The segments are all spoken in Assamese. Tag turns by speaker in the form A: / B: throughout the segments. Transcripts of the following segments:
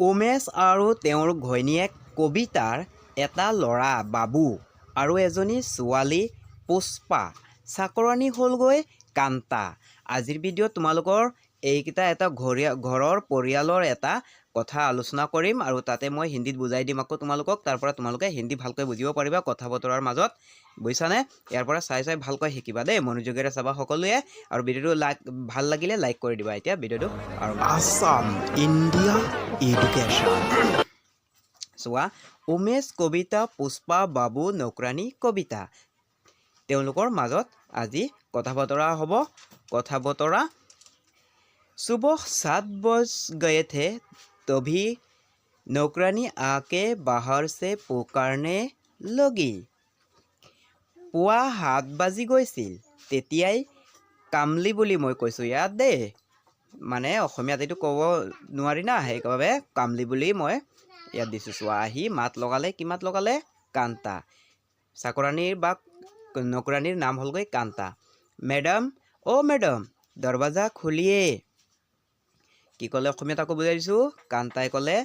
A: উমেশ আৰু তেওঁৰ ঘৈণীয়েক কবিতাৰ এটা ল'ৰা বাবু আৰু এজনী ছোৱালী পুষ্পা। চাকৰানী হ'লগৈ কান্তা। আজিৰ ভিডিঅ'ত তোমালোকৰ এইকেইটা এটা ঘৰীয়া ঘৰৰ পৰিয়ালৰ এটা কথা আলোচনা কৰিম আৰু তাতে মই হিন্দীত বুজাই দিম আকৌ তোমালোকক তাৰ পৰা তোমালোকে হিন্দী ভালকৈ বুজিব পাৰিবা কথা বতৰাৰ মাজত বুজিছানে ইয়াৰ পৰা চাই চাই ভালকৈ শিকিবা দেই মনোযোগেৰে চাবা সকলোৱে আৰু ভিডিঅ'টো লাইক ভাল লাগিলে লাইক কৰি দিবা এতিয়া ভিডিঅ'টো আৰু আছাম ইণ্ডিয়া এডুকেশ্যন চোৱা উমেশ কবিতা পুষ্পা বাবু নকৰাণী কবিতা তেওঁলোকৰ মাজত আজি কথা বতৰা হ'ব কথা বতৰা सुबह सात बज गए थे तभी नौकरानी आके बाहर से पुकारने लगी পুৱা সাত বাজি গৈছিল তেতিয়াই কামলি বুলি মই কৈছোঁ ইয়াত দেই মানে অসমীয়াত এইটো ক'ব নোৱাৰি না সেইবাবে কামলি বুলি মই ইয়াত দিছোঁ চোৱা আহি মাত লগালে কি মাত লগালে কান্তা চাকৰাণীৰ বা নকৰাণীৰ নাম হ'লগৈ কান্তা মেডাম অ' মেডাম দৰৱাজা খুলিয়ে কি ক'লে অসমীয়াত আকৌ বুজাই দিছোঁ কান্তাই ক'লে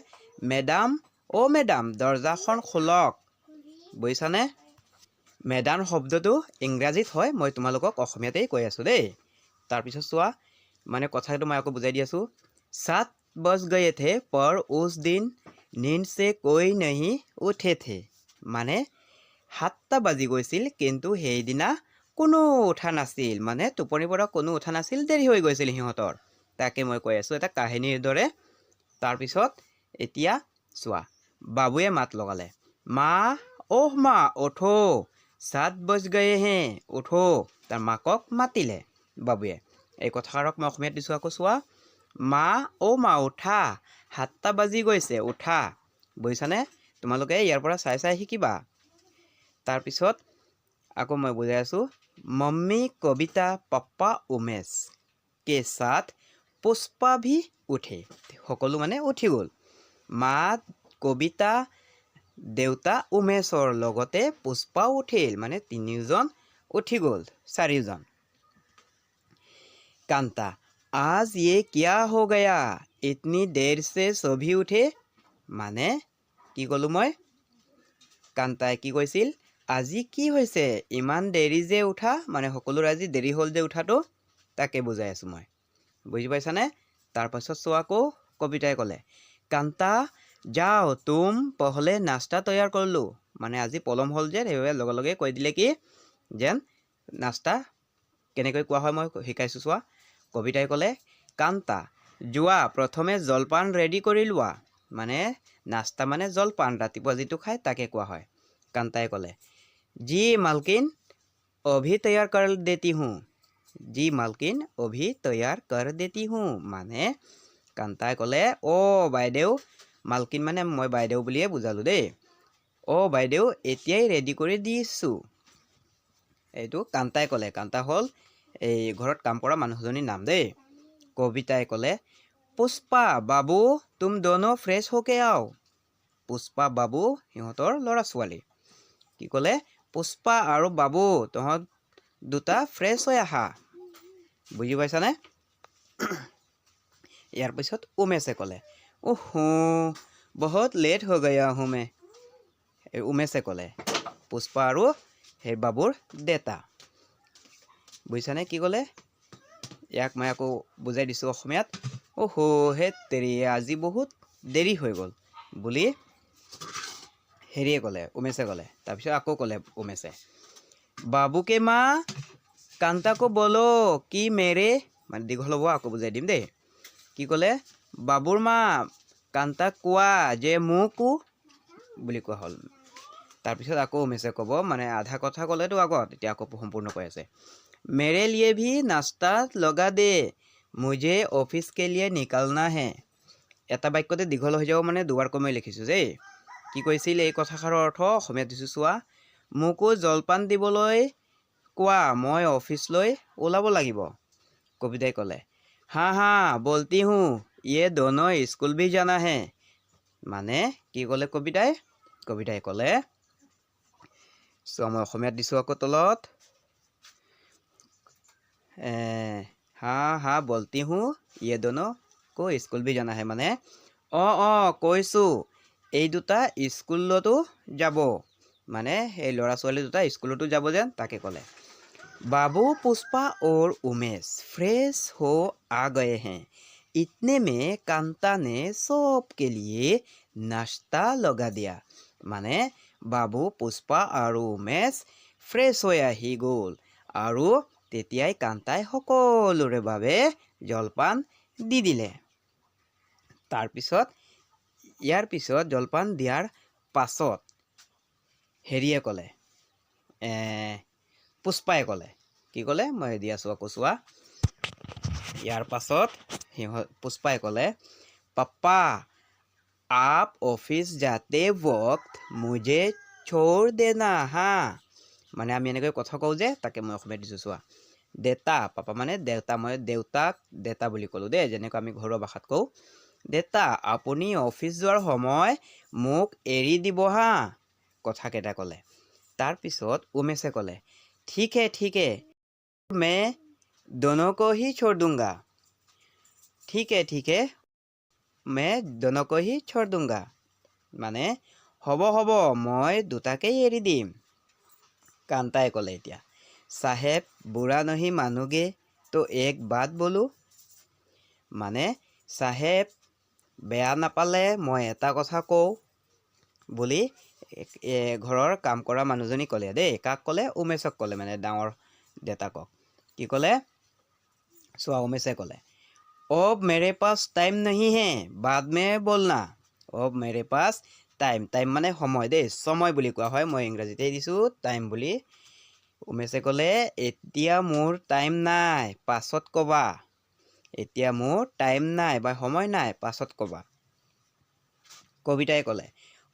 A: মেডাম অ' মেডাম দৰ্জাখন খোলক। বুজিছানে? মেডাম শব্দটো ইংৰাজীত হয় মই তোমালোকক অসমীয়াতেই কৈ আছোঁ দেই। তাৰপিছত চোৱা মানে কথাটো মই আকৌ বুজাই দি আছোঁ। সাত বজ গয়ে থে পৰ উছ দিন নীন্দ সে কৈ নহি উঠে থে মানে সাতটা বাজি গৈছিল কিন্তু সেইদিনা কোনো উঠা নাছিল। মানে টোপনিৰ পৰা কোনো উঠা নাছিল দেৰি হৈ গৈছিল সিহঁতৰ। তাকে মই কৈ আছোঁ এটা কাহিনীৰ দৰে। তাৰপিছত এতিয়া চোৱা বাবুৱে মাত লগালে। মা অহ মা উঠো চাত বজ গয়ে হে উঠো তাৰ মাকক মাতিলে বাবুৱে। এই কথাষাৰক মই অসমীয়াত দিছোঁ আকৌ চোৱা। মা অ' মা উঠা। সাতটা বাজি গৈছে উঠা। বুজিছানে? তোমালোকে ইয়াৰ পৰা চাই চাই শিকিবা। তাৰপিছত আকৌ মই বুজাই আছোঁ মম্মী কবিতা পাপ্পা উমেশ কে সাথ পুষ্পা ভি উঠে। সকলো মানে উঠি গ'ল। মা কবিতা দেউতা উমেশৰ লগতে পুষ্পাও উঠিল। মানে তিনিওজন উঠি গ'ল চাৰিজন কান্তা আজ ইয়ে কিয়া হৈ গয়া? ইতনি দেৰ চে ছবি উঠে। মানে? কি ক'লোঁ মই? কান্তাই কি কৈছিল? আজি কি হৈছে? ইমান দেৰি যে উঠা? মানে সকলোৰে আজি দেৰি হ'ল যে উঠাটো? তাকে বুজাই আছোঁ মই। বুজি পাইছানে? তাৰপাছত চোৱা আকৌ কবিতাই ক'লে, কান্তা, যাও, তুম পহলে নাস্তা তৈয়াৰ কৰিলোঁ। মানে আজি পলম হ'ল যে সেইবাবে লগে লগে কৈ দিলে কি, যেন নাস্তা কেনেকৈ কোৱা হয় মই শিকাইছোঁ, চোৱা। কবিতাই ক'লে, কান্তা, যোৱা, প্ৰথমে জলপান ৰেডি কৰি লোৱা। মানে নাস্তা মানে জলপান, ৰাতিপুৱা যিটো খায় তাকে কোৱা হয়। কান্তাই ক'লে, জি, মালকিন, অভি তৈয়াৰ কৰ দেতি হুঁ। জি মালকিন অভি তৈয়াৰ কৰ দেতি হুঁ। মানে কান্তাই ক'লে, অ' বাইদেউ, মালকিন মানে মই বাইদেউ বুলিয়ে বুজালোঁ দেই। অ' বাইদেউ, এতিয়াই ৰেডি কৰি দিছোঁ। এইটো কান্তাই ক'লে। কান্তা হ'ল এই ঘৰত কাম কৰা মানুহজনীৰ নাম দেই। কবিতাই ক'লে, পুষ্পা বাবু, তুম দনো ফ্ৰেছ হোকে আও। পুষ্পা বাবু, সিহঁতৰ ল'ৰা ছোৱালী কি ক'লে, পুষ্পা আৰু বাবু, তহঁত দুটা ফ্ৰেছ হৈ আহা। বুজি পাইছানে? ইয়াৰ পিছত উমেশে ক'লে, ওহো, বহুত লেট হৈ গয়া হুমে এই উমেশে ক'লে, পুষ্পা আৰু সেই বাবুৰ দেতা বুজিছানে কি ক'লে? ইয়াক মই আকৌ বুজাই দিছোঁ অসমীয়াত অহো হে তেৰি, আজি বহুত দেৰি হৈ গ'ল। বুলি হেৰিয়ে ক'লে, উমেশে ক'লে। তাৰপিছত আকৌ ক'লে উমেশে বাবুকে মা কান্তাকো বলো কি মেৰে? মানে দীঘল হ'ব আকৌ বুজাই দিম দেই। কি ক'লে? বাবুৰ মা কান্তাক কোৱা যে মোকো বুলি কোৱা হ'ল। তাৰপিছত আকৌ উমেশে ক'ব মানে আধা কথা ক'লেতো আগত এতিয়া আকৌ সম্পূৰ্ণ কৈ আছে। মেৰে লিয়ে ভি নাস্তা লগা দে মুঝে অফিচ কে লিয়ে নিকালনা হে এটা বাক্যতে দীঘল হৈ যাব মানে দুবাৰকৈ মই লিখিছোঁ দেই কি কৈছিল এই কথাষাৰৰ অৰ্থ? অসমীয়াত দিছোঁ চোৱা। মোকো জলপান দিবলৈ কোৱা মই অফিচলৈ ওলাব লাগিব। কবিতাই ক'লে, হা হা বলতি হুঁ ইয়ে দোনো স্কুল ভি জানা হে মানে? কি ক'লে কবিতাই? কবিতাই ক'লে চোৱা মই অসমীয়াত দিছোঁ আকৌ তলত। হা হা বলতি হুঁ ইয়ে দোনো কো স্কুল ভি জানা হে মানে? অঁ অঁ, কৈছোঁ, এই দুটা স্কুলতো যাব। মানে এই ল'ৰা ছোৱালী দুটা স্কুলতো যাব যেন তাকে ক'লে बाबू पुष्पा और उमेश फ्रेश हो आ गए हैं इतने में कांता ने सबके लिए नाश्ता लगा दिया মানে বাবু পুষ্পা আৰু উমেশ ফ্ৰেছ হৈ আহি গ'ল আৰু তেতিয়াই কান্তাই সকলোৰে বাবে জলপান দি দিলে তাৰপিছত ইয়াৰ পিছত জলপান দিয়াৰ পাছত হেৰিয়ে ক'লে পুষ্পাই ক'লে। কি ক'লে? মই দি আছোঁ আকৌ চোৱা। ইয়াৰ পাছত সিহঁত পুষ্পাই ক'লে পাপা আপ অফিচ যাতে বক্ত মুজে চোৰ দেনা হা? মানে আমি এনেকৈ কথা কওঁ যে তাকে মই অসমীয়াত দিছোঁ চোৱা। দেতা পাপা মানে দেউতা মই দেউতাক দেউতা বুলি ক'লোঁ দেই যেনেকৈ আমি ঘৰুৱা ভাষাত কওঁ। দেউতা আপুনি অফিচ যোৱাৰ সময় মোক এৰি দিব হা? কথাকেইটা ক'লে। তাৰপিছত উমেশে ক'লে, ঠিকে ঠিকে, মে দনকহি ছোড় দুংগা ঠিকে হে মে দনকহি ছোড় দুংগা মানে হ'ব হ'ব, মই দুটাকেই এৰি দিম। কান্তাই ক'লে এতিয়া, চাহেব, বুঢ়া নহি মানুহগে তো এক বাট বলো। মানে চাহেব, বেয়া নাপালে মই এটা কথা কওঁ। বুলি ঘৰৰ কাম কৰা মানুহজনী ক'লে দেই কাক ক'লে? উমেশক ক'লে মানে ডাঙৰ দেউতাকক। কি ক'লে? চোৱা উমেশে ক'লে অব মেৰে পাছ টাইম নাহি হে বাদ মে বলনা। Of Mere pass time time মানে সময় দেই সময় বুলি কোৱা হয় মই ইংৰাজীতে দিছোঁ টাইম বুলি। উমেশে ক'লে এতিয়া মোৰ টাইম নাই পাছত ক'বা। এতিয়া মোৰ টাইম নাই বা সময় নাই পাছত ক'বা। কবিতাই ক'লে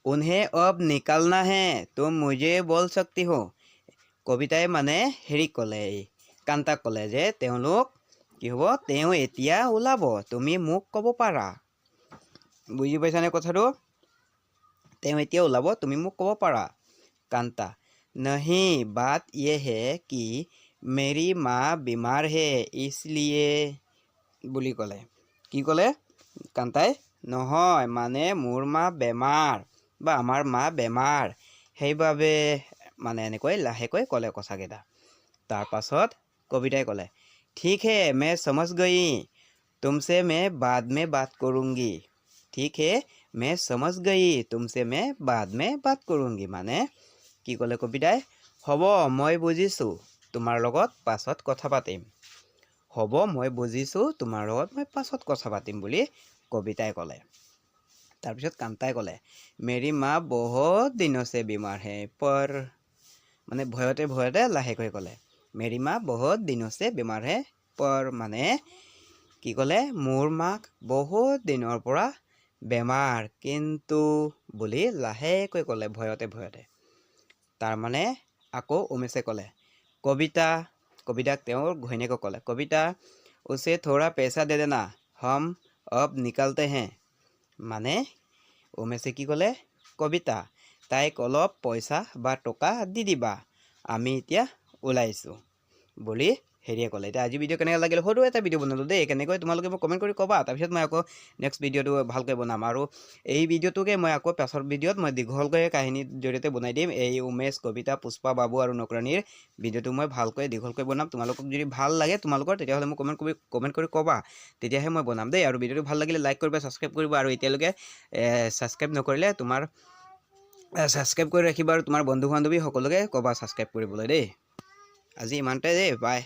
A: उन्हें अब निकालना है तुम मुझे बोल सकती हो কবিতাই মানে হেৰি ক'লে কান্তাক ক'লে যে তেওঁলোক কি হ'ব তেওঁ এতিয়া ওলাব তুমি মোক ক'ব পাৰা বুজি পাইছানে কথাটো তেওঁ এতিয়া ওলাব তুমি মোক ক'ব পাৰা কান্তা নহি বাত ইয়ে হে কি মেৰি মা বিমাৰ হে ইছলিয়ে বুলি ক'লে কি ক'লে কান্তাই নহয় মানে মোৰ মা বেমাৰ বা আমাৰ মা বেমাৰ সেইবাবে মানে এনেকৈ লাহেকৈ ক'লে কথাকেইটা তাৰপাছত কবিতাই ক'লে ঠিক হে মে চমজ গই তুমচে মে বাদ মে বাদ কৰোংগী। ঠিক হে মে চমজ গই তুমচে মে বাদ মে বাদ কৰোংগী। মানে কি ক'লে কবিতাই? হ'ব মই বুজিছোঁ তোমাৰ লগত পাছত কথা পাতিম। হ'ব মই বুজিছোঁ তোমাৰ লগত মই পাছত কথা পাতিম বুলি কবিতাই ক'লে। তাৰপিছত কান্তাই ক'লে মেৰী মা বহুত দিনছে বিমাৰ হে পৰ মানে ভয়তে ভয়তে লাহেকৈ ক'লে মেৰী মা বহুত দিনছে বেমাৰ হে পৰ মানে কি ক'লে মোৰ মাক বহুত দিনৰ পৰা বেমাৰ কিন্তু বুলি লাহেকৈ ক'লে ভয়তে ভয়তে। তাৰমানে আকৌ উমেশে ক'লে কবিতা কবিতাক তেওঁৰ ঘৈণীয়েকক ক'লে কবিতা উছে থোৰা পেচা দে দেনা হম অব নিকালতে হে মানে উমেশে কি ক'লে? কবিতা তাইক অলপ পইচা বা টকা দি দিবা আমি এতিয়া ওলাইছোঁ। বুলি হেৰিয়ে ক'লে। এতিয়া আজি ভিডিঅ' কেনেকৈ লাগিলে সৰু এটা ভিডিঅ' বনালোঁ দেই, কেনেকৈ তোমালোকে মোক কমেণ্ট কৰি ক'বা। তাৰপিছত মই আকৌ নেক্সট ভিডিঅ'টো ভালকৈ বনাম। আৰু এই ভিডিঅ'টোকে মই আকৌ পাছৰ ভিডিঅ'ত মই দীঘলকৈ কাহিনীৰ জৰিয়তে বনাই দিম। এই উমেশ, কবিতা, পুষ্পা, বাবু আৰু নকৰাণীৰ ভিডিঅ'টো মই ভালকৈ দীঘলকৈ বনাম। তোমালোকক যদি ভালো লাগে তোমালোকৰ, তেতিয়াহ'লে মোক কমেণ্ট কৰি কমেণ্ট কৰি ক'বা। তেতিয়াহে মই বনাম দেই। আৰু ভিডিঅ'টো ভালো লাগিলে লাইক কৰিবা ছাবস্ক্ৰাইব কৰিবা। আৰু এতিয়ালৈকে ছাবস্ক্ৰাইব নকৰিলে তোমাৰ ছাবস্ক্ৰাইব কৰি ৰাখিবা। আৰু তোমাৰ বন্ধু বান্ধৱী সকলোকে ক'বা ছাবস্ক্ৰাইব কৰিবলৈ দেই। আজি ইমানতে দেই বাই